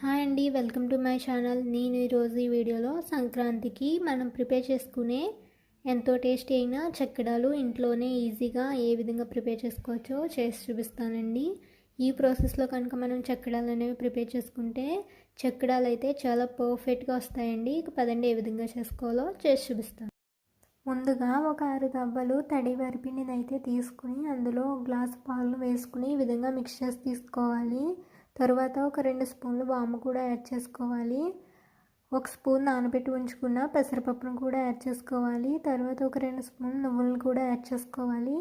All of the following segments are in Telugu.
హాయ్ అండి వెల్కమ్ టు మై ఛానల్. నేను ఈరోజు ఈ వీడియోలో సంక్రాంతికి మనం ప్రిపేర్ చేసుకునే ఎంతో టేస్టీ అయిన చక్కడాలు ఇంట్లోనే ఈజీగా ఏ విధంగా ప్రిపేర్ చేసుకోవచ్చో చేసి చూపిస్తానండి. ఈ ప్రాసెస్లో కనుక మనం చక్కడాలు అనేవి ప్రిపేర్ చేసుకుంటే చక్కడాలు అయితే చాలా పర్ఫెక్ట్గా వస్తాయండి. ఇక పదండి ఏ విధంగా చేసుకోవాలో చేసి చూపిస్తాను. ముందుగా ఒక ఆరు గవ్వలు తడి వరిపిండిని అయితే తీసుకుని అందులో గ్లాస్ పాలు వేసుకుని ఈ విధంగా మిక్స్ చేసి తీసుకోవాలి. తర్వాత ఒక రెండు స్పూన్లు వాము కూడా యాడ్ చేసుకోవాలి. ఒక స్పూన్ నానబెట్టి ఉంచుకున్న పెసరపప్పును కూడా యాడ్ చేసుకోవాలి. తర్వాత ఒక రెండు స్పూన్ నువ్వులను కూడా యాడ్ చేసుకోవాలి.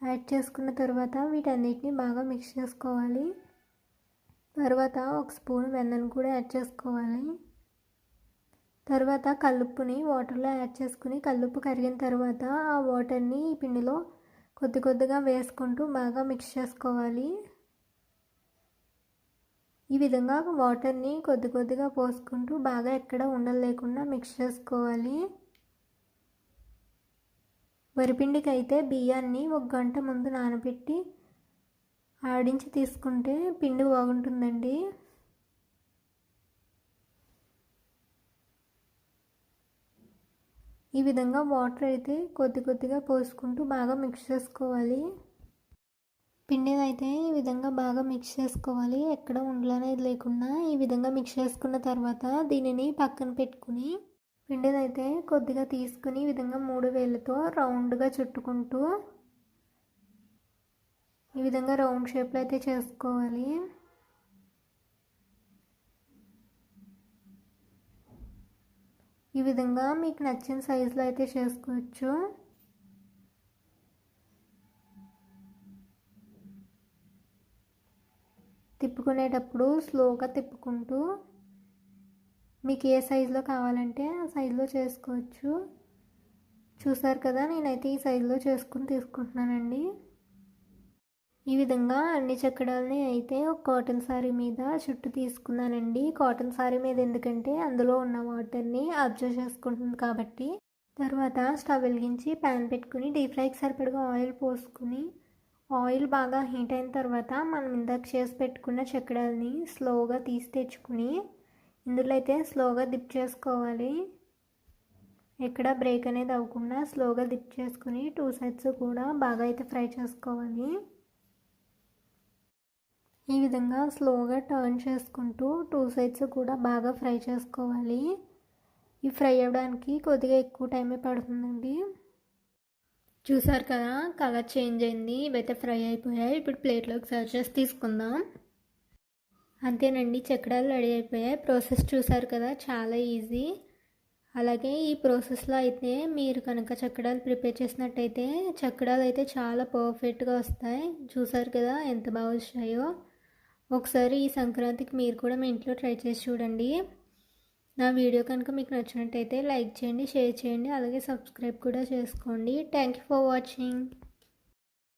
యాడ్ చేసుకున్న తర్వాత వీటన్నిటిని బాగా మిక్స్ చేసుకోవాలి. తర్వాత ఒక స్పూన్ వెన్నను కూడా యాడ్ చేసుకోవాలి. తర్వాత కల్లుప్పుని వాటర్లో యాడ్ చేసుకుని కల్లుప్పు కరిగిన తర్వాత ఆ వాటర్ని ఈ పిండిలో కొద్ది కొద్దిగా వేసుకుంటూ బాగా మిక్స్ చేసుకోవాలి. ఈ విధంగా వాటర్ని కొద్ది కొద్దిగా పోసుకుంటూ బాగా ఎక్కడ ఉండలేకుండా మిక్స్ చేసుకోవాలి. వరిపిండికి అయితే బియ్యాన్ని ఒక గంట ముందు నానబెట్టి ఆడించి తీసుకుంటే పిండి బాగుంటుందండి. ఈ విధంగా వాటర్ అయితే కొద్ది కొద్దిగా పోసుకుంటూ బాగా మిక్స్ చేసుకోవాలి. పిండిని అయితే ఈ విధంగా బాగా మిక్స్ చేసుకోవాలి. ఎక్కడ ఉండలనేది లేకుండా ఈ విధంగా మిక్స్ చేసుకున్న తర్వాత దీనిని పక్కన పెట్టుకుని పిండిని అయితే కొద్దిగా తీసుకుని ఈ విధంగా మూడు వేలతో రౌండ్గా చుట్టుకుంటూ ఈ విధంగా రౌండ్ షేప్లో అయితే చేసుకోవాలి. ఈ విధంగా మీకు నచ్చిన సైజులో అయితే చేసుకోవచ్చు. తిప్పుకునేటప్పుడు స్లోగా తిప్పుకుంటూ మీకు ఏ సైజులో కావాలంటే ఆ సైజులో చేసుకోవచ్చు. చూసారు కదా నేనైతే ఈ సైజులో చేసుకుని తీసుకుంటున్నానండి. ఈ విధంగా అన్ని చక్కడాలని అయితే ఒక కాటన్ శారీ మీద చుట్టూ తీసుకున్నానండి. కాటన్ శారీ మీద ఎందుకంటే అందులో ఉన్న వాటర్ని అబ్జర్వ్ చేసుకుంటుంది కాబట్టి. తర్వాత స్టవ్ వెలిగించి ప్యాన్ పెట్టుకుని డీప్ ఫ్రైకి సరిపడగా ఆయిల్ పోసుకుని ఆయిల్ బాగా హీట్ అయిన తర్వాత మనం ఇందాక చేసి పెట్టుకున్న చక్కెడల్ని స్లోగా తీసి తెచ్చుకుని ఇందులో అయితే స్లోగా దిప్ చేసుకోవాలి. ఎక్కడ బ్రేక్ అనేది అవ్వకుండా స్లోగా దిప్ చేసుకుని టూ సైడ్స్ కూడా బాగా అయితే ఫ్రై చేసుకోవాలి. ఈ విధంగా స్లోగా టర్న్ చేసుకుంటూ టూ సైడ్స్ కూడా బాగా ఫ్రై చేసుకోవాలి. ఈ ఫ్రై అవ్వడానికి కొద్దిగా ఎక్కువ టైమే పడుతుందండి. చూసారు కదా కలర్ చేంజ్ అయింది ఇవైతే ఫ్రై అయిపోయాయి. ఇప్పుడు ప్లేట్లోకి సర్వ్ చేసి తీసుకుందాం. అంతేనండి చక్రాలు రెడీ అయిపోయాయి. ప్రాసెస్ చూసారు కదా చాలా ఈజీ. అలాగే ఈ ప్రాసెస్లో అయితే మీరు కనుక చక్కడాలు ప్రిపేర్ చేసినట్టయితే చక్కడాలు అయితే చాలా పర్ఫెక్ట్గా వస్తాయి. చూసారు కదా ఎంత బాగా వచ్చాయో. ఒకసారి ఈ సంక్రాంతికి మీరు కూడా మీ ఇంట్లో ట్రై చేసి చూడండి. నా వీడియో కనుక మీకు నచ్చినట్టయితే లైక్ చేయండి షేర్ చేయండి అలాగే సబ్స్క్రైబ్ కూడా చేసుకోండి. Thank you for watching